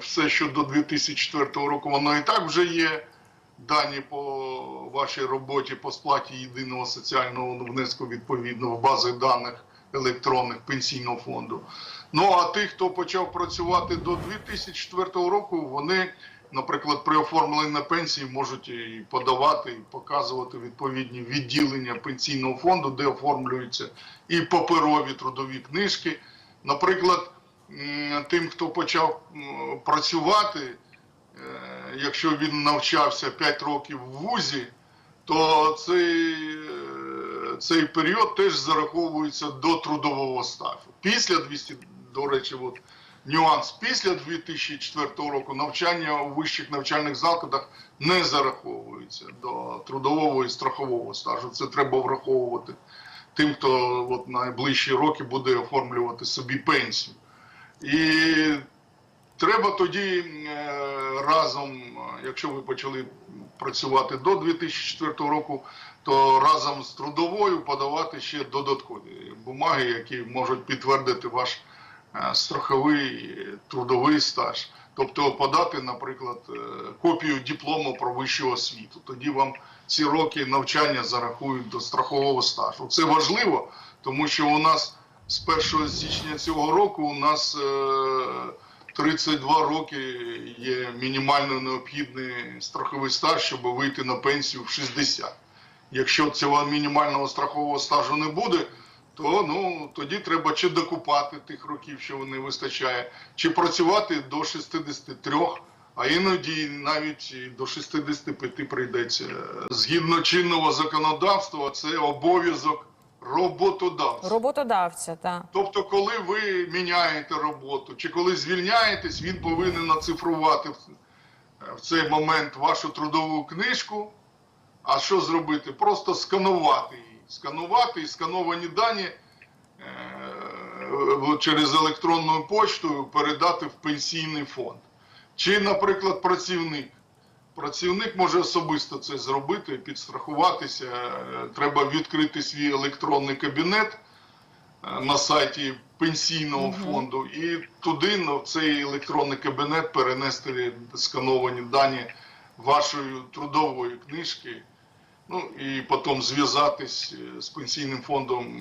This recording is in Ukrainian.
все, що до 2004 року, воно і так вже є. Дані по вашій роботі по сплаті єдиного соціального внеску відповідно в базах даних електронних пенсійного фонду. Ну а тих, хто почав працювати до 2004 року, вони, наприклад, при оформленні на пенсії можуть і подавати, і показувати відповідні відділення пенсійного фонду, де оформлюються і паперові трудові книжки. Наприклад, тим, хто почав працювати, е, якщо він навчався 5 років в ВУЗі, то цей, е, цей період теж зараховується до трудового стажу. Після 200, до речі, от, нюанс, після 2004 року навчання у вищих навчальних закладах не зараховується до трудового і страхового стажу. Це треба враховувати тим, хто от, найближчі роки буде оформлювати собі пенсію. І треба тоді е, разом, е, якщо ви почали працювати до 2004 року, то разом з трудовою подавати ще додаткові бумаги, які можуть підтвердити ваш е, страховий трудовий стаж. Тобто подати, наприклад, копію диплому про вищу освіту. Тоді вам ці роки навчання зарахують до страхового стажу. Це важливо, тому що у нас з 1 січня цього року у нас е, 32 роки є мінімально необхідний страховий стаж, щоб вийти на пенсію в 60. Якщо цього мінімального страхового стажу не буде, то ну тоді треба чи докупати тих років, що не вистачає, чи працювати до 63, а іноді навіть до 65 прийдеться. Згідно чинного законодавства, це обов'язок роботодавця. Роботодавця, так. Тобто, коли ви міняєте роботу чи коли звільняєтесь, він повинен оцифрувати в- в цей момент вашу трудову книжку. А що зробити? Просто сканувати її. Сканувати і скановані дані е, через електронну почту передати в пенсійний фонд. Чи, наприклад, працівник. Працівник може особисто це зробити, підстрахуватися. Е, Треба відкрити свій електронний кабінет е, на сайті пенсійного фонду і туди на цей електронний кабінет перенести скановані дані вашої трудової книжки. Ну і потім зв'язатись е, з пенсійним фондом